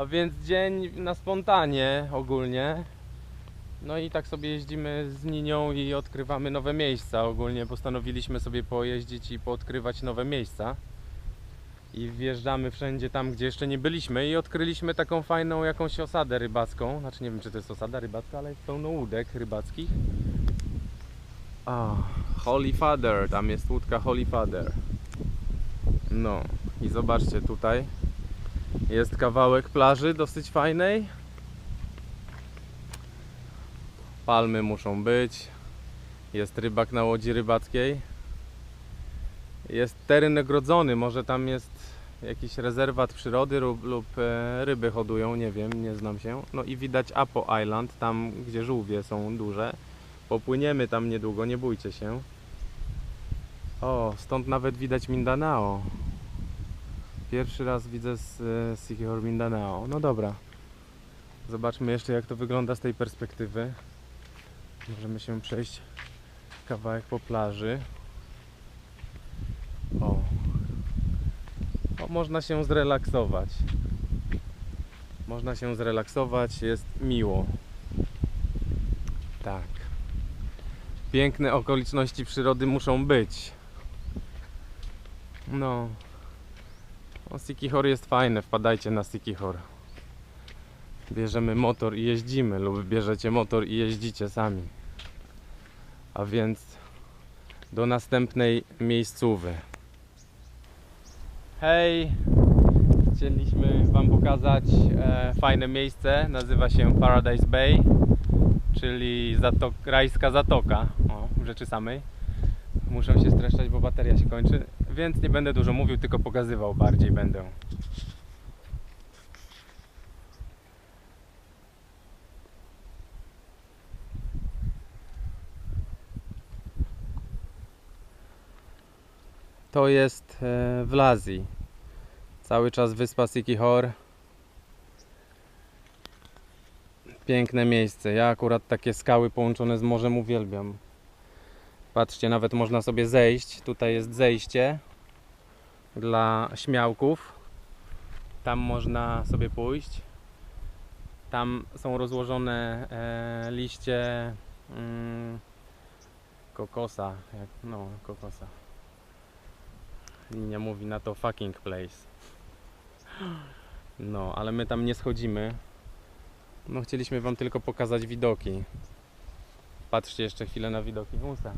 A więc dzień na spontanie ogólnie. No i tak sobie jeździmy z Ninią i odkrywamy nowe miejsca. Ogólnie postanowiliśmy sobie pojeździć i poodkrywać nowe miejsca. I wjeżdżamy wszędzie tam, gdzie jeszcze nie byliśmy i odkryliśmy taką fajną jakąś osadę rybacką. Znaczy nie wiem, czy to jest osada rybacka, ale jest pełno łódek rybackich. A, Holy Father, tam jest łódka Holy Father. No i zobaczcie tutaj. Jest kawałek plaży dosyć fajnej. Palmy muszą być. Jest rybak na łodzi rybackiej. Jest teren ogrodzony, może tam jest jakiś rezerwat przyrody lub, lub e, ryby hodują, nie wiem, nie znam się. No i widać Apo Island, tam gdzie żółwie są duże. Popłyniemy tam niedługo, nie bójcie się. O, stąd nawet widać Mindanao. Pierwszy raz widzę z e, Mindanao. No dobra. Zobaczmy jeszcze jak to wygląda z tej perspektywy. Możemy się przejść kawałek po plaży. O. o. Można się zrelaksować. Można się zrelaksować, jest miło. Tak. Piękne okoliczności przyrody muszą być. No. O, jest fajne, wpadajcie na Sikihor. Bierzemy motor i jeździmy, lub bierzecie motor i jeździcie sami. A więc do następnej miejscówy. Hej! Chcieliśmy Wam pokazać e, fajne miejsce. Nazywa się Paradise Bay, czyli zatok, rajska zatoka. O, rzeczy samej. Muszę się streszczać, bo bateria się kończy, więc nie będę dużo mówił, tylko pokazywał bardziej będę. To jest e, w Lazji. Cały czas wyspa Sikihor. Piękne miejsce. Ja akurat takie skały połączone z morzem uwielbiam. Patrzcie, nawet można sobie zejść. Tutaj jest zejście dla śmiałków. Tam można sobie pójść. Tam są rozłożone e, liście mm, kokosa. Jak, no, kokosa. Linia mówi na to fucking place. No, ale my tam nie schodzimy. No, chcieliśmy Wam tylko pokazać widoki. Patrzcie jeszcze chwilę na widoki Wąsa.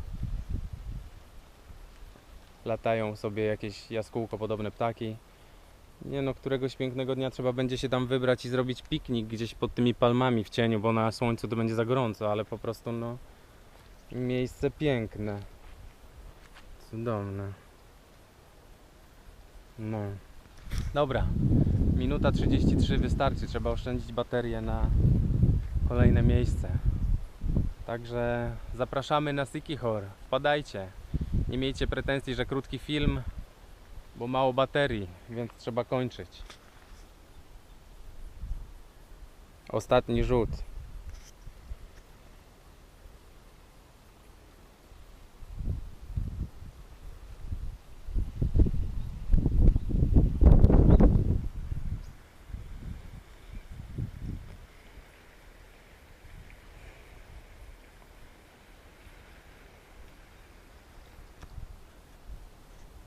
Latają sobie jakieś jaskółko podobne ptaki. Nie no, któregoś pięknego dnia trzeba będzie się tam wybrać i zrobić piknik gdzieś pod tymi palmami w cieniu, bo na słońcu to będzie za gorąco, ale po prostu no miejsce piękne. Cudowne. No. Dobra. Minuta 33 wystarczy. Trzeba oszczędzić baterię na kolejne miejsce. Także zapraszamy na Sikihor. Wpadajcie. Nie miejcie pretensji, że krótki film, bo mało baterii, więc trzeba kończyć. Ostatni rzut.